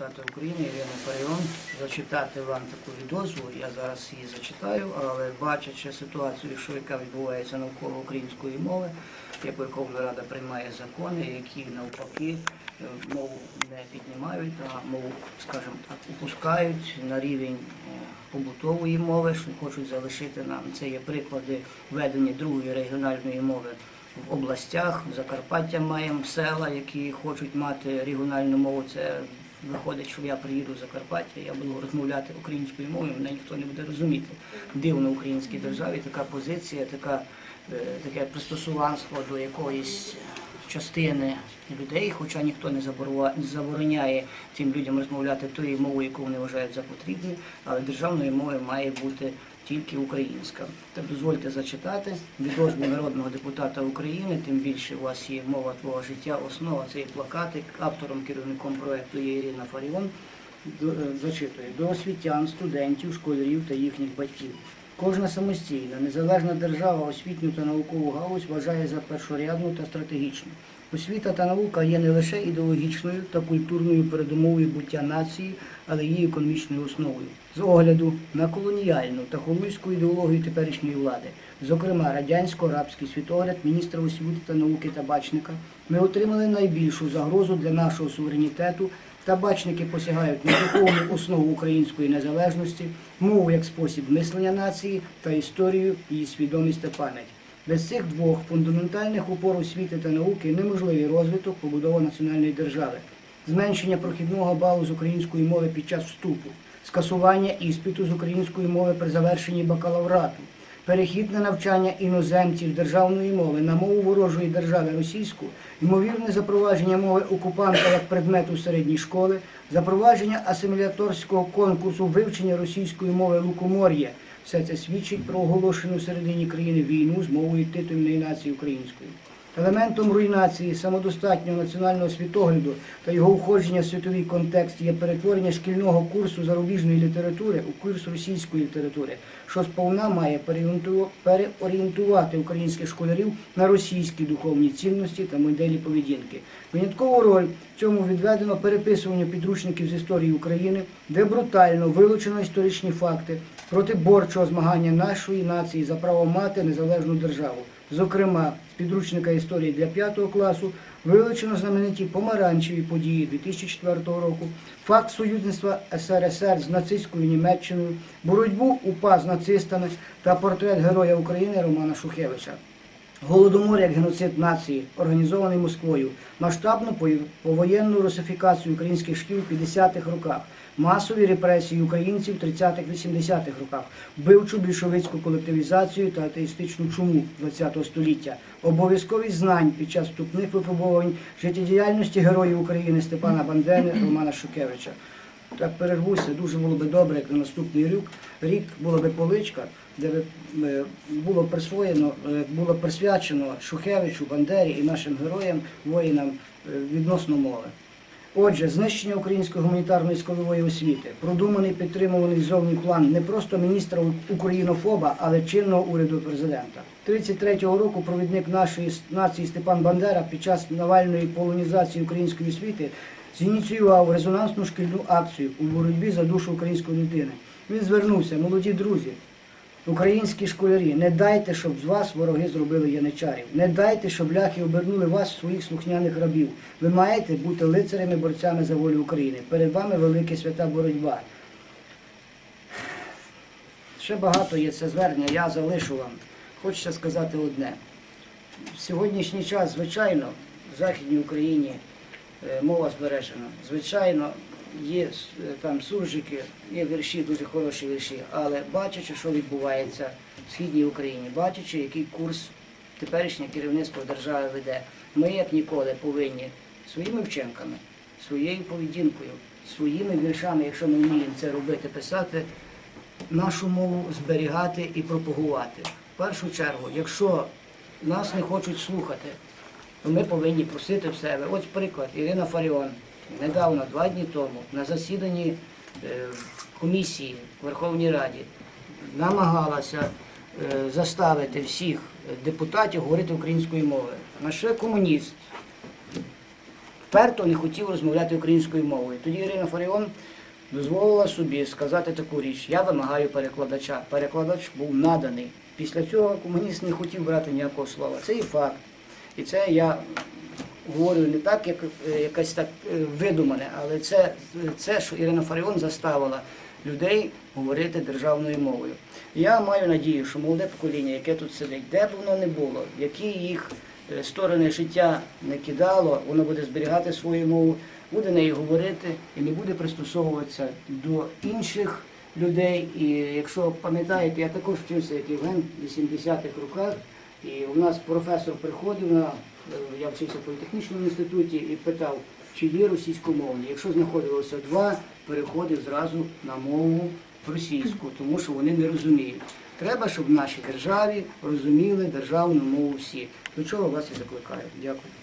депутата України Ірини Фаріон зачитати вам таку відозву. Я зараз її зачитаю, але бачачи ситуацію, що яка відбувається навколо української мови, як Верховна Рада приймає закони, які навпаки е, мову не піднімають, а мову, скажімо так, опускають на рівень е, побутової мови, що хочуть залишити нам. Це є приклади введення другої регіональної мови в областях. Закарпаття маємо села, які хочуть мати регіональну мову. Це виходить, що я приїду в Закарпаття, я буду розмовляти українською мовою, мене ніхто не буде розуміти. Дивно в українській державі така позиція, така, е, таке пристосуванство до якоїсь частини людей, хоча ніхто не забороняє цим людям розмовляти тою мовою, яку вони вважають за потрібне, але державною мовою має бути тільки українська. Так дозвольте зачитати відозву народного депутата України, тим більше у вас є мова твого життя, основа це є плакатик, автором керівником проекту є Ірина Фаріон. Е, Зачитує до освітян, студентів, школярів та їхніх батьків. Кожна самостійна, незалежна держава освітню та наукову галузь вважає за першорядну та стратегічну. Освіта та наука є не лише ідеологічною та культурною передумовою буття нації, але й її економічною основою. З огляду на колоніальну та холуйську ідеологію теперішньої влади, зокрема радянсько-арабський світогляд міністра освіти та науки Табачника, ми отримали найбільшу загрозу для нашого суверенітету. Табачники посягають на духовну основу української незалежності, мову як спосіб мислення нації та історію, її свідомість та пам'ять. Без цих двох фундаментальних опор освіти та науки неможливий розвиток побудова національної держави, зменшення прохідного балу з української мови під час вступу, скасування іспиту з української мови при завершенні бакалаврату, перехід на навчання іноземців державної мови на мову ворожої держави російську, ймовірне запровадження мови окупанта як предмету середньої школи, запровадження асиміляторського конкурсу вивчення російської мови лукомор'я. Все це свідчить про оголошену в середині країни війну з мовою титульної нації української. Елементом руйнації самодостатнього національного світогляду та його входження в світовий контекст є перетворення шкільного курсу зарубіжної літератури у курс російської літератури, що сповна має переорієнтувати українських школярів на російські духовні цінності та моделі поведінки. Виняткову роль в цьому відведено переписуванню підручників з історії України, де брутально вилучено історичні факти протиборчого змагання нашої нації за право мати незалежну державу. Зокрема, з підручника історії для 5 класу вилучено знамениті помаранчеві події 2004 року, факт союзництва СРСР з нацистською Німеччиною, боротьбу УПА з нацистами та портрет Героя України Романа Шухевича. Голодомор як геноцид нації, організований Москвою, масштабну повоєнну русифікацію українських шкіл у 50-х роках, масові репресії українців в 30-х-80-х роках, вбивчу більшовицьку колективізацію та атеїстичну чуму ХХ століття, обов'язковість знань під час вступних випробувань життєдіяльності героїв України Степана Бандери, Романа Шукевича. Так перервуся, дуже було би добре, як на наступний рік, рік була би поличка, де би е, було присвоєно, е, було присвячено Шухевичу, Бандері і нашим героям, воїнам е, відносно мови. Отже, знищення української гуманітарної складової освіти, продуманий підтримуваний зовні план не просто міністра українофоба, але чинного уряду президента. 33-го року провідник нашої нації Степан Бандера під час навальної полонізації української освіти зініціював резонансну шкільну акцію у боротьбі за душу української людини. Він звернувся, молоді друзі, Українські школярі, не дайте, щоб з вас вороги зробили яничарів. Не дайте, щоб ляхи обернули вас в своїх слухняних рабів. Ви маєте бути лицарями, борцями за волю України. Перед вами велика свята боротьба. Ще багато є це звернення, я залишу вам. Хочеться сказати одне. В сьогоднішній час, звичайно, в Західній Україні е, мова збережена. Звичайно, є е, там суржики, є вірші, дуже хороші вірші, але бачачи, що відбувається в Східній Україні, бачачи, який курс теперішнє керівництво держави веде, ми як ніколи повинні своїми вчинками, своєю поведінкою, своїми віршами, якщо ми вміємо це робити, писати, нашу мову зберігати і пропагувати. Першу чергу, якщо нас не хочуть слухати, то ми повинні просити в себе. Ось приклад, Ірина Фаріон недавно, два дні тому, на засіданні е, комісії в Верховній Раді намагалася е, заставити всіх депутатів говорити українською мовою. На що комуніст вперто не хотів розмовляти українською мовою. Тоді Ірина Фаріон дозволила собі сказати таку річ: я вимагаю перекладача. Перекладач був наданий. Після цього комуніст не хотів брати ніякого слова. Це і факт. І це я говорю не так, як е, якесь так е, видумане, але це, це, що Ірина Фаріон заставила людей говорити державною мовою. Я маю надію, що молоде покоління, яке тут сидить, де б воно не було, які їх е, сторони життя не кидало, воно буде зберігати свою мову, буде нею говорити і не буде пристосовуватися до інших людей. І якщо пам'ятаєте, я також вчився, як Євген в 80-х роках, і у нас професор приходив на е, я вчився в політехнічному інституті і питав, чи є російськомовні. Якщо знаходилося два, переходив зразу на мову російську, тому що вони не розуміють. Треба, щоб в нашій державі розуміли державну мову всі. До чого вас і закликаю. Дякую.